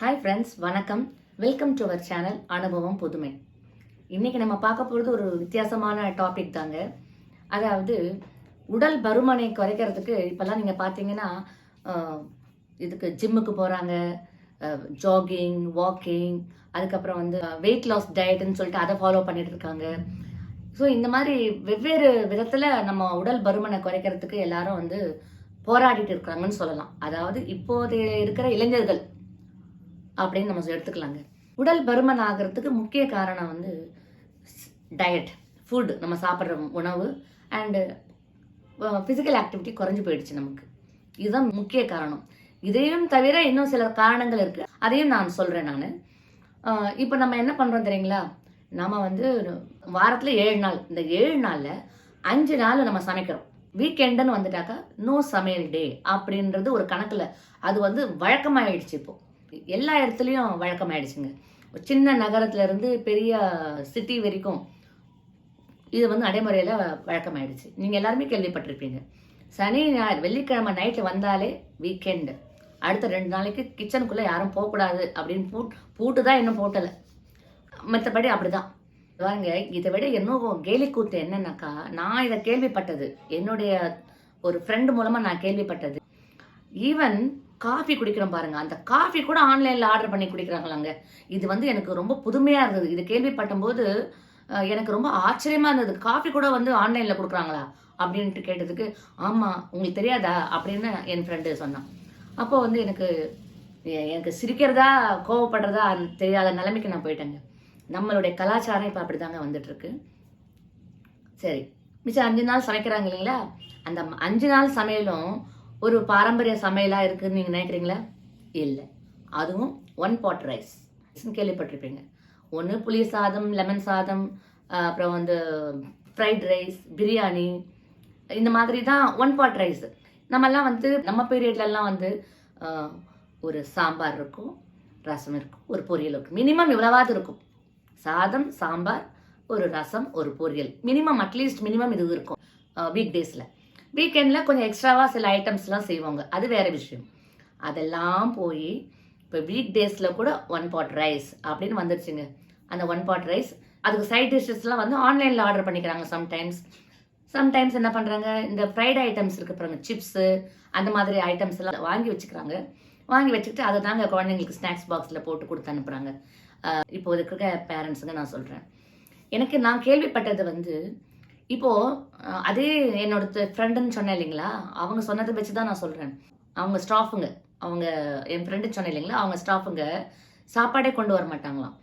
Hi friends வணக்கம். Welcome to our channel அனுபவம் புதுமை. இன்னைக்கு நம்ம பார்க்க போகிறது ஒரு வித்தியாசமான டாபிக் தாங்க. அதாவது உடல் பருமனை குறைக்கிறதுக்கு இப்போல்லாம் நீங்கள் பார்த்தீங்கன்னா இதுக்கு ஜிம்முக்கு போகிறாங்க ஜாகிங் வாக்கிங் அதுக்கப்புறம் வந்து வெயிட் லாஸ் டயட்னு சொல்லிட்டு அதை ஃபாலோ பண்ணிட்டு இருக்காங்க. ஸோ இந்த மாதிரி வெவ்வேறு விதத்தில் நம்ம உடல் பருமனை குறைக்கிறதுக்கு எல்லாரும் வந்து போராடிட்டு இருக்காங்கன்னு சொல்லலாம். அதாவது இப்போதைய இருக்கிற இளைஞர்கள் அப்படின்னு நம்ம எடுத்துக்கலாங்க. உடல் பருமன் ஆகிறதுக்கு முக்கிய காரணம் வந்து டயட் ஃபுட் நம்ம சாப்பிட்ற உணவு அண்டு ஃபிசிக்கல் ஆக்டிவிட்டி குறைஞ்சி போயிடுச்சு நமக்கு. இதுதான் முக்கிய காரணம். இதையும் தவிர இன்னும் சில காரணங்கள் இருக்குது அதையும் நான் சொல்கிறேன் நான். இப்போ நம்ம என்ன பண்ணுறோம் தெரியுங்களா? நம்ம வந்து வாரத்தில் ஏழு நாள். இந்த ஏழு நாளில் அஞ்சு நாள் நம்ம சமைக்கிறோம். வீக்கெண்டுன்னு வந்துட்டாக்கா நோ சமையல் டே அப்படின்றது ஒரு கணக்கில். அது வந்து வழக்கமாயிடுச்சு இப்போது எல்லா இடத்துலையும் வழக்கமாயிடுச்சுங்க. ஒரு சின்ன நகரத்துலேருந்து பெரிய சிட்டி வரைக்கும் இது வந்து நடைமுறையில் வழக்கமாயிடுச்சு. நீங்கள் எல்லாருமே கேள்விப்பட்டிருப்பீங்க. சனி ஞாயிறு வெள்ளிக்கிழமை நைட்டில் வந்தாலே வீக்கெண்டு அடுத்த ரெண்டு நாளைக்கு கிச்சனுக்குள்ளே யாரும் போகக்கூடாது அப்படின்னு பூட் பூட்டு தான் இன்னும் போட்டலை. மற்றபடி அப்படிதான். பாருங்க இதை விட இன்னும் கேலி கூத்து என்னன்னாக்கா நான் இதை கேள்விப்பட்டது. என்னுடைய ஒரு ஃப்ரெண்டு மூலமாக நான் கேள்விப்பட்டது. ஈவன் காஃபி குடிக்கிறோம் பாருங்க. அந்த காஃபி கூட ஆன்லைனில் ஆர்டர் பண்ணி குடிக்கிறாங்களாங்க. இது வந்து எனக்கு ரொம்ப புதுமையாக இருந்தது. இது கேள்விப்பட்ட போது எனக்கு ரொம்ப ஆச்சரியமாக இருந்தது. காஃபி கூட வந்து ஆன்லைனில் கொடுக்குறாங்களா? அப்படின்ட்டு கேட்டதுக்கு ஆமாம் உங்களுக்கு தெரியாதா? அப்படின்னு என் ஃப்ரெண்டு சொன்னான். அப்போ வந்து எனக்கு எனக்கு சிரிக்கிறதா கோவப்படுறதா அது தெரியாத நிலைமைக்கு நான் போயிட்டேங்க. நம்மளுடைய கலாச்சாரம் இப்போ அப்படிதாங்க தாங்க வந்துட்டுருக்கு. சரி. மிச்சம் அஞ்சு நாள் சமைக்கிறாங்க இல்லைங்களா? அந்த அஞ்சு நாள் சமையலும் ஒரு பாரம்பரிய சமையலாக இருக்குதுன்னு நீங்கள் நினைக்கிறீங்களா? இல்லை. அதுவும் ஒன் பாட் ரைஸ் கேள்விப்பட்டிருப்பீங்க. ஒன்று புளி சாதம் லெமன் சாதம் அப்புறம் வந்து ஃப்ரைட் ரைஸ் பிரியாணி இந்த மாதிரி தான் ஒன் பாட் ரைஸ் நம்மெல்லாம் வந்து நம்ம பீரியட்லலாம் வந்து ஒரு சாம்பார் இருக்கும் ரசம் இருக்கும் ஒரு பொரியல் இருக்கும். மினிமம் இவ்வளவாவது இருக்கும். சாதம் சாம்பார் ஒரு ரசம் ஒரு பொரியல். மினிமம் அட்லீஸ்ட் மினிமம் இது இருக்கும் வீக் டேஸில் வீக்கெண்டில் கொஞ்சம் எக்ஸ்ட்ராவாக சில ஐட்டம்ஸ்லாம் செய்வாங்க. அது வேற விஷயம். அதெல்லாம் போய் இப்போ வீக் டேஸில் கூட ஒன் பாட் ரைஸ் அப்படின்னு வந்துருச்சுங்க. அந்த ஒன் பாட் ரைஸ் அதுக்கு சைட் டிஷ்ஷஸ்லாம் வந்து ஆன்லைனில் ஆர்டர் பண்ணிக்கிறாங்க சம்டைம்ஸ் சம்டைம்ஸ் என்ன பண்ணுறாங்க இந்த ஃப்ரைட் ஐட்டம்ஸ் இருக்கு பாருங்க சிப்ஸு அந்த மாதிரி ஐட்டம்ஸ் எல்லாம் வாங்கி வச்சுக்கிறாங்க. வாங்கி வச்சுக்கிட்டு அதை தாங்க குழந்தைங்களுக்கு ஸ்நாக்ஸ் பாக்ஸில் போட்டு கொடுத்து அனுப்புகிறாங்க இப்போ இருக்கிற பேரண்ட்ஸுங்க நான் சொல்கிறேன் எனக்கு நான் கேள்விப்பட்டது வந்து இப்போது அதே என்னோட ஃப்ரெண்டுன்னு சொன்னேன் இல்லைங்களா? அவங்க சொன்னதை வச்சு தான் நான் சொல்கிறேன் அவங்க ஸ்டாஃபுங்க அவங்க என் ஃப்ரெண்டு சொன்னேன் இல்லைங்களா? அவங்க ஸ்டாஃபுங்க சாப்பாடே கொண்டு வர மாட்டாங்களாம்.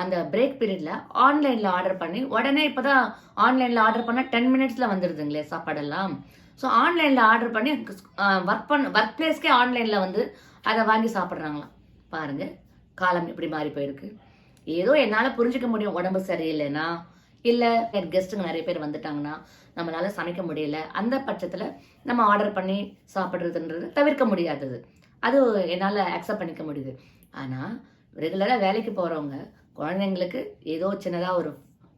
அந்த பிரேக் பீரியடில் ஆன்லைனில் ஆர்டர் பண்ணி உடனே இப்போ தான் ஆன்லைனில் ஆர்டர் பண்ணால் டென் மினிட்ஸில் வந்துடுதுங்களே சாப்பாடெல்லாம். ஸோ ஆன்லைனில் ஆர்டர் பண்ணி ஒர்க் பண்ண ஒர்க் பிளேஸ்க்கே ஆன்லைனில் வந்து அதை வாங்கி சாப்பிட்றாங்களாம். பாருங்கள் காலம் இப்படி மாறி போயிருக்கு. ஏதோ என்னால் புரிஞ்சுக்க முடியும் உடம்பு சரியில்லைன்னா. இல்லை கெஸ்ட்டுங்க நிறைய பேர் வந்துட்டாங்கன்னா நம்மளால சமைக்க முடியல. அந்த பட்சத்தில் நம்ம ஆர்டர் பண்ணி சாப்பிட்றதுன்றது தவிர்க்க முடியாதது. அது என்னால் அக்செப்ட் பண்ணிக்க முடியுது. ஆனால் ரெகுலராக வேலைக்கு போகிறவங்க குழந்தைங்களுக்கு ஏதோ சின்னதாக ஒரு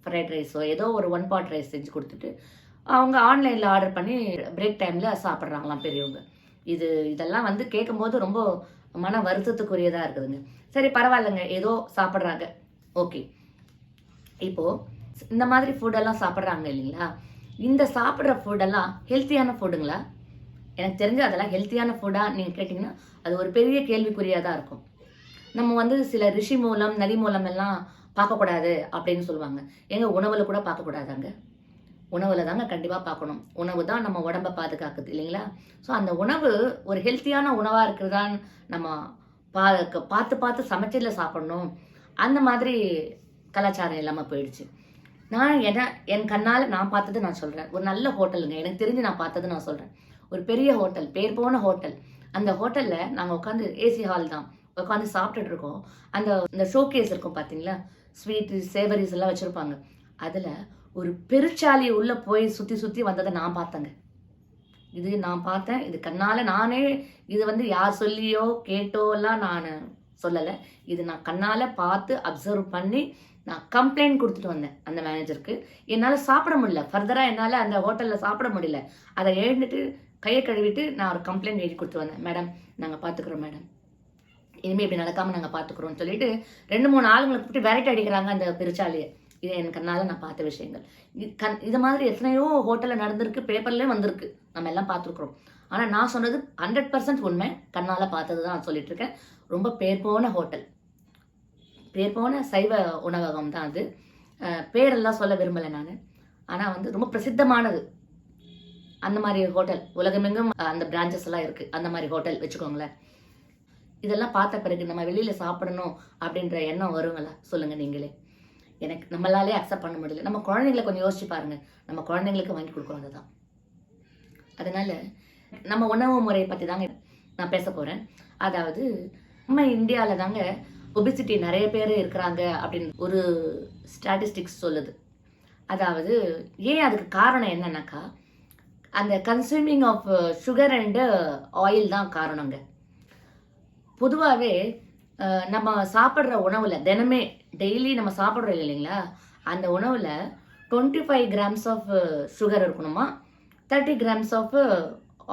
ஃப்ரைட் ரைஸோ ஏதோ ஒரு ஒன் பாட் ரைஸ் செஞ்சு கொடுத்துட்டு அவங்க ஆன்லைனில் ஆர்டர் பண்ணி பிரேக் டைமில் சாப்பிட்றாங்களாம் பெரியவங்க. இது இதெல்லாம் வந்து கேட்கும்போது ரொம்ப மன வருத்தத்துக்குரியதாக இருக்குதுங்க. சரி பரவாயில்லைங்க. ஏதோ சாப்பிட்றாங்க. ஓகே இப்போது இந்த மாதிரி ஃபுட்டெல்லாம் சாப்பிட்றாங்க இல்லைங்களா? இந்த சாப்பிட்ற ஃபுட்டெல்லாம் ஹெல்த்தியான ஃபுட்டுங்களா எனக்கு தெரிஞ்சு அதெல்லாம் ஹெல்த்தியான ஃபுட்டாக நீங்கள் கேட்டிங்கன்னா அது ஒரு பெரிய கேள்விக்குறியாக தான் இருக்கும். நம்ம வந்து சில ரிஷி மூலம் நதி மூலம் எல்லாம் பார்க்கக்கூடாது அப்படின்னு சொல்லுவாங்க. எங்கள் உணவில் கூட பார்க்கக்கூடாதாங்க? உணவில் தாங்க கண்டிப்பாக பார்க்கணும். உணவு தான் நம்ம உடம்பை பாதுகாக்குது இல்லைங்களா? ஸோ அந்த உணவு ஒரு ஹெல்த்தியான உணவாக இருக்கிறதான்னு நம்ம பா பார்த்து பார்த்து சமைச்சதில் சாப்பிடணும். அந்த மாதிரி கலாச்சாரம் இல்லாமல் போயிடுச்சு. நான் என்ன என் கண்ணால் நான் பார்த்தது நான் சொல்கிறேன் ஒரு நல்ல ஹோட்டலுங்க. எனக்கு தெரிஞ்சு நான் பார்த்தது நான் சொல்கிறேன் ஒரு பெரிய ஹோட்டல் பேர் போன ஹோட்டல். அந்த ஹோட்டலில் நாங்கள் உட்காந்து ஏசி ஹால் தான். உட்காந்து சாப்பிட்டுட்டு இருக்கோம். அந்த இந்த ஷோகேஸ் இருக்கும் பார்த்தீங்களா ஸ்வீட்டு சேவரிஸ் எல்லாம் வச்சுருப்பாங்க. அதில் ஒரு பெருச்சாலி உள்ளே போய் சுற்றி சுற்றி வந்ததை நான் பார்த்தேங்க. இது நான் பார்த்தேன். இது கண்ணால் நானே இது வந்து யார் சொல்லியோ கேட்டோ எல்லாம் நான் சொல்லலை. இது நான் கண்ணால் பார்த்து அப்சர்வ் பண்ணி நான் கம்ப்ளைண்ட் கொடுத்துட்டு வந்தேன் அந்த மேனேஜருக்கு என்னால் சாப்பிட முடியல. ஃபர்தராக என்னால் அந்த ஹோட்டலில் சாப்பிட முடியல. அதை எழுந்துட்டு கையை கழுவிட்டு நான் ஒரு கம்ப்ளைண்ட் எழுதி கொடுத்து வந்தேன். மேடம் நாங்கள் பார்த்துக்குறோம் மேடம் இனிமேல் இப்படி நடக்காமல் நாங்கள் பார்த்துக்குறோம்னு சொல்லிட்டு ரெண்டு மூணு ஆளுங்களை கூப்பிட்டு வெரைட்டி அடிக்கிறாங்க அந்த பெருச்சாலியை இது எனக்கு கண்ணால் நான் பார்த்த விஷயங்கள். இது கண் இது மாதிரி எத்தனையோ ஹோட்டலில் நடந்திருக்கு பேப்பர்லேயும் வந்திருக்கு. நம்ம எல்லாம் பார்த்துருக்குறோம் ஆனால் நான் சொன்னது ஹண்ட்ரட் பர்சன்ட் உண்மை. கண்ணால் பார்த்தது தான் சொல்லிட்டு இருக்கேன். ரொம்ப பேர் போன ஹோட்டல் பேர் போன சைவ உணவகம் தான் அது. பேரெல்லாம் சொல்ல விரும்பலை நான். ஆனால் வந்து ரொம்ப பிரசித்தமானது. அந்த மாதிரி ஹோட்டல். உலகமெங்கும் அந்த பிரான்ச்சஸ் எல்லாம் இருக்குது அந்த மாதிரி ஹோட்டல் வச்சுக்கோங்களேன். இதெல்லாம் பார்த்த பிறகு நம்ம வெளியில் சாப்பிடணும் அப்படின்ற எண்ணம் வருங்களா? சொல்லுங்கள் நீங்களே. எனக்கு நம்மளாலே அக்செப்ட் பண்ண முடியல. நம்ம குழந்தைங்களை கொஞ்சம் யோசிச்சு பாருங்கள் நம்ம குழந்தைங்களுக்கு வாங்கி கொடுக்குறோம் அதுதான். அதனால் நம்ம உணவு முறையை பற்றி தாங்க நான் பேச போகிறேன் அதாவது நம்ம இந்தியாவில் தாங்க ஒபிசிட்டி நிறைய பேர் இருக்கிறாங்க அப்படின்னு ஒரு ஸ்டாட்டிஸ்டிக்ஸ் சொல்லுது. அதாவது ஏன் அதுக்கு காரணம் என்னன்னாக்கா அந்த consuming of sugar and oil தான் காரணங்க. பொதுவாகவே நம்ம சாப்பிட்ற உணவில் தினமே டெய்லி நம்ம சாப்பிட்றோம் இல்லைங்களா? அந்த உணவில் twenty five grams of sugar இருக்கணுமா? தேர்ட்டி கிராம்ஸ் ஆஃப்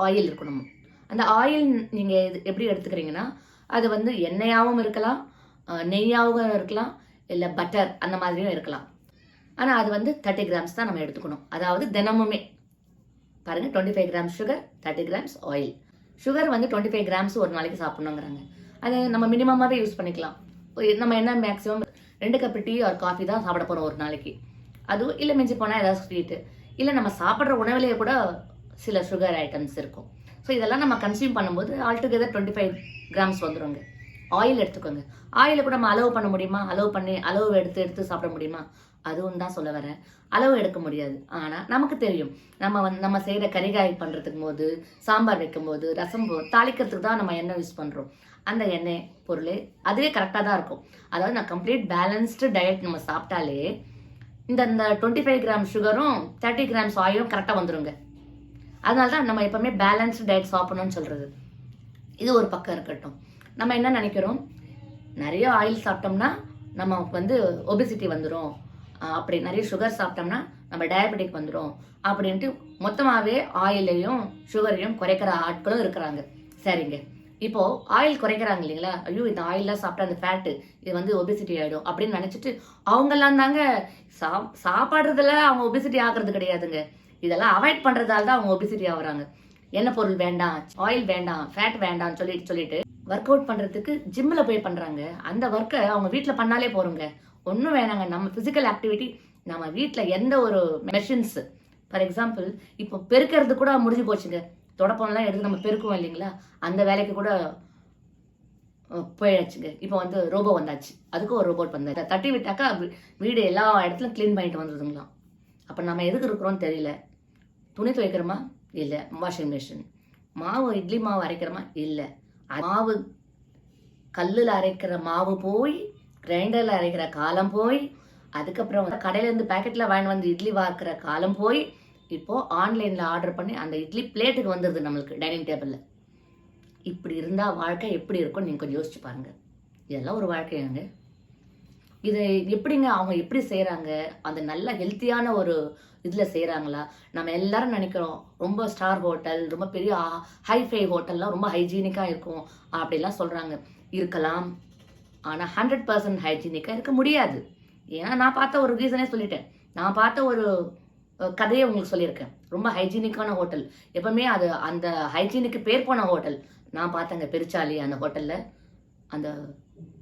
ஆயில் இருக்கணுமா? அந்த ஆயில் நீங்கள் எப்படி எடுத்துக்கிறீங்கன்னா அது வந்து எண்ணெயாகவும் இருக்கலாம் நெய்யாகவும் இருக்கலாம் இல்லை பட்டர் அந்த மாதிரியும் இருக்கலாம். ஆனால் அது வந்து தேர்ட்டி கிராம்ஸ் தான் நம்ம எடுத்துக்கணும். அதாவது தினமுமே. பாருங்கள் twenty five grams sugar thirty grams oil sugar வந்து டுவெண்ட்டி ஃபைவ் கிராம்ஸ் ஒரு நாளைக்கு சாப்பிட்ணுங்கிறாங்க. அது நம்ம மினிமமாகவே யூஸ் பண்ணிக்கலாம். நம்ம என்ன மேக்ஸிமம் ரெண்டு கப் டீ ஒரு காஃபி தான் சாப்பிட போகிறோம் ஒரு நாளைக்கு. அதுவும் இல்லை மிஞ்சி போனால் ஏதாவது ஸ்வீட்டு இல்லை நம்ம சாப்பிட்ற உணவுலேயே கூட சில சுகர் ஐட்டம்ஸ் இருக்கும். ஸோ இதெல்லாம் நம்ம கன்சியூம் பண்ணும்போது ஆல்டுகெதர் டுவெண்ட்டி ஃபைவ் கிராம்ஸ் வந்துருங்க. ஆயில் எடுத்துக்கோங்க. ஆயிலை கூட நம்ம அலோவ் பண்ண முடியுமா? அலோவ் பண்ணி அளவு எடுத்து எடுத்து சாப்பிட முடியுமா? அதுவும் தான் சொல்ல வரேன். அளவு எடுக்க முடியாது. ஆனால் நமக்கு தெரியும். நம்ம வந்து நம்ம செய்கிற கறிகாய் பண்ணுறதுக்கும் போது சாம்பார் வைக்கும் போது ரசம் தாளிக்கிறதுக்கு தான் நம்ம எண்ணெய் யூஸ் பண்ணுறோம் அந்த எண்ணெய் பொருள் அதுவே கரெக்டாக தான் இருக்கும். அதாவது நான் கம்ப்ளீட் பேலன்ஸ்டு டயட் நம்ம சாப்பிட்டாலே இந்த இந்த டுவெண்ட்டி ஃபைவ் கிராம் சுகரும் தேர்ட்டி கிராம்ஸ் ஆயிலும் கரெக்டாக வந்துடுங்க அதனால தான் நம்ம எப்போவுமே பேலன்ஸ்டு டயட் சாப்பிடணும்னு சொல்கிறது இது ஒரு பக்கம் இருக்கட்டும். நம்ம என்ன நினைக்கிறோம்? நிறைய ஆயில் சாப்பிட்டோம்னா நம்ம வந்து ஒபிசிட்டி வந்துடும் அப்படி நிறைய சுகர் சாப்பிட்டோம்னா நம்ம டயபெட்டிக் வந்துடும் அப்படின்ட்டு மொத்தமாகவே ஆயிலையும் சுகரையும் குறைக்கிற ஆட்களும் இருக்கிறாங்க. சரிங்க. இப்போ ஆயில் குறைக்கிறாங்க இல்லைங்களா? ஐயோ இந்த ஆயிலெலாம் சாப்பிட்டா அந்த ஃபேட்டு இது வந்து ஒபிசிட்டி ஆகிடும் அப்படின்னு நினச்சிட்டு அவங்கெல்லாம் தாங்க சா சாப்பாடுறதுல அவங்க ஒபிசிட்டி ஆகுறது கிடையாதுங்க. இதெல்லாம் அவாய்ட் பண்ணுறதால தான் அவங்க ஒபிசிட்டி ஆகுறாங்க. எண்ணெய் பொருள் வேண்டாம் ஆயில் வேண்டாம் ஃபேட் வேண்டாம்னு சொல்லிட்டு சொல்லிட்டு ஒர்க் அவுட் பண்றதுக்கு ஜிம்மில் போய் பண்றாங்க. அந்த ஒர்க்கை அவங்க வீட்டில் பண்ணாலே போறோங்க ஒன்றும் வேணாங்க. நம்ம ஃபிசிக்கல் ஆக்டிவிட்டி நம்ம வீட்டில் எந்த ஒரு மெஷின்ஸ் ஃபார் எக்ஸாம்பிள் இப்போ பெருக்கிறது கூட முடிஞ்சு போச்சுங்க. தொடப்பம்லாம் எடுத்து நம்ம பெருக்குவோம் இல்லைங்களா? அந்த வேலைக்கு கூட போயிடுச்சுங்க போயாச்சுங்க. இப்போ வந்து ரோபோ வந்தாச்சு. அதுக்கு ஒரு ரோபோட் வந்தாச்சு. தட்டி விட்டாக்கா வீ- வீடு எல்லா இடத்துலையும் க்ளீன் பண்ணிட்டு வந்துடுதுங்களாம் அப்போ நம்ம எதுக்கு இருக்கிறோம்னு தெரியல. துணி துவைக்கிறோமா? இல்லை வாஷிங் மிஷின் மாவு இட்லி மாவு அரைக்கிறோமா? இல்லை. மாவு கல்லில் அரைக்கிற மாவு போய் கிரைண்டரில் அரைக்கிற காலம் போய் அதுக்கப்புறம் வந்து கடையிலேருந்து பேக்கெட்டில் வாங்கி வந்து இட்லி வார்க்கிற காலம் போய் இப்போது ஆன்லைனில் ஆர்டர் பண்ணி அந்த இட்லி பிளேட்டுக்கு வந்துடுது நம்மளுக்கு டைனிங் டேபிளில் இப்படி இருந்தால் வாழ்க்கை எப்படி இருக்கும்னு நீங்கள் கொஞ்சம் யோசிச்சு பாருங்க. இதெல்லாம் ஒரு வாழ்க்கையாங்க. இது எப்படிங்க அவங்க எப்படி செய்கிறாங்க அந்த நல்ல ஹெல்த்தியான ஒரு இதில் செய்கிறாங்களா நம்ம எல்லாரும் நினைக்கிறோம் ரொம்ப ஸ்டார் ஹோட்டல் ரொம்ப பெரிய ஹைஃபை ஹோட்டல்லாம் ரொம்ப ஹைஜீனிக்காக இருக்கும். அப்படிலாம் சொல்கிறாங்க இருக்கலாம். ஆனால் ஹண்ட்ரட் பர்சன்ட் ஹைஜீனிக்காக இருக்க முடியாது. ஏன்னா நான் பார்த்த ஒரு ரீசனே சொல்லிட்டேன். நான் பார்த்த ஒரு கதையை உங்களுக்கு சொல்லியிருக்கேன். ரொம்ப ஹைஜீனிக்கான ஹோட்டல் எப்பவுமே அது அந்த ஹைஜீனிக்கு பேர் போன ஹோட்டல் நான் பார்த்தேங்க பெருச்சாலி அந்த ஹோட்டலில் அந்த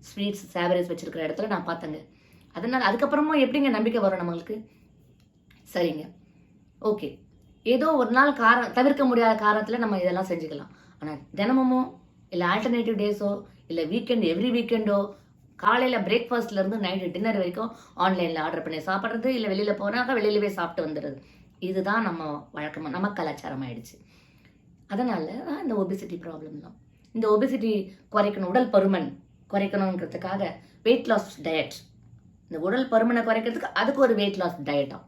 ஸ்வீட்ஸ் சேவரேஸ் வச்சுருக்கிற இடத்துல நான் பார்த்தேங்க. அதனால் அதுக்கப்புறமும் எப்படிங்க நம்பிக்கை வரும் நம்மளுக்கு? சரிங்க. ஓகே. ஏதோ ஒரு நாள் காரம் தவிர்க்க முடியாத காரணத்தில் நம்ம இதெல்லாம் செஞ்சுக்கலாம். ஆனால் தினமுமோ இல்லை ஆல்டர்னேட்டிவ் டேஸோ இல்லை வீக்கெண்ட் எவ்ரி வீக்கெண்டோ காலையில் பிரேக்ஃபாஸ்ட்லேருந்து நைட்டு டின்னர் வரைக்கும் ஆன்லைனில் ஆர்டர் பண்ணி சாப்பிட்றது இல்லை வெளியில் போனாக்க வெளியிலவே சாப்பிட்டு வந்துடுறது. இதுதான் நம்ம வழக்கமாக நம்ம கலாச்சாரம் ஆயிடுச்சு அதனால இந்த ஒபிசிட்டி ப்ராப்ளம் தான். இந்த ஒபிசிட்டி குறைக்கணும் உடல் பருமன். குறைக்கணுங்கிறதுக்காக வெயிட் லாஸ் டயட் இந்த உடல் பருமனை குறைக்கிறதுக்கு அதுக்கு ஒரு வெயிட் லாஸ் டயட்டாம்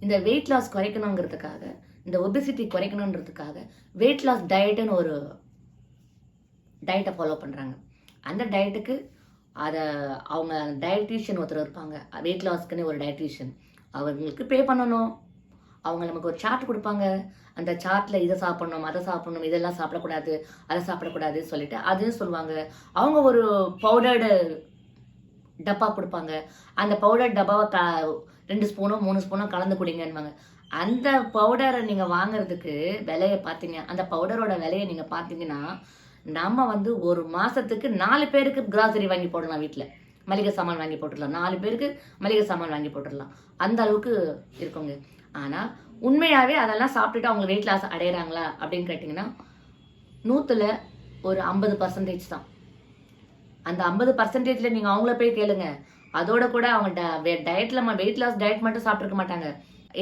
இந்த வெயிட் லாஸ் குறைக்கணுங்கிறதுக்காக இந்த ஒபிசிட்டி குறைக்கணுன்றதுக்காக வெயிட் லாஸ் டயட்டுன்னு ஒரு டயட்டை ஃபாலோ பண்ணுறாங்க அந்த டயட்டுக்கு அதை அவங்க டயட்டீஷியன் ஒருத்தர் இருப்பாங்க. வெயிட் லாஸ்க்குன்னு ஒரு டயட்டீஷியன் அவங்களுக்கு பே பண்ணணும். அவங்க நமக்கு ஒரு சார்ட் கொடுப்பாங்க. அந்த சார்ட்டில் இதை சாப்பிட்ணும் அதை சாப்பிட்ணும் இதெல்லாம் சாப்பிடக்கூடாது அதை சாப்பிடக்கூடாதுன்னு சொல்லிட்டு அதையும் சொல்லுவாங்க. அவங்க ஒரு பவுடர்டு டப்பா கொடுப்பாங்க. அந்த பவுடர் டப்பாவை க ரெண்டு ஸ்பூனோ மூணு ஸ்பூனோ கலந்து குடிங்கன்னுவாங்க. அந்த பவுடரை நீங்கள் வாங்குறதுக்கு விலையை பார்த்தீங்க. அந்த பவுடரோட விலையை நீங்கள் பார்த்தீங்கன்னா நம்ம வந்து ஒரு மாதத்துக்கு நாலு பேருக்கு கிராசரி வாங்கி போடலாம் வீட்டில் மளிகை சாமான் வாங்கி போட்டுடலாம். நாலு பேருக்கு மளிகை சாமான் வாங்கி போட்டுடலாம். அந்த அளவுக்கு இருக்குங்க. ஆனால் உண்மையாகவே அதெல்லாம் சாப்பிட்டுட்டு அவங்க வெயிட் லாஸ் அடையிறாங்களா அப்படின்னு கேட்டிங்கன்னா நூற்றுல ஒரு ஐம்பது பர்சன்டேஜ் தான். அந்த ஐம்பது பர்சன்டேஜில் நீங்கள் அவங்கள போய் கேளுங்க. அதோட கூட அவங்க டயட்டில் நம்ம வெயிட் லாஸ் டயட் மட்டும் சாப்பிட்ருக்க மாட்டாங்க.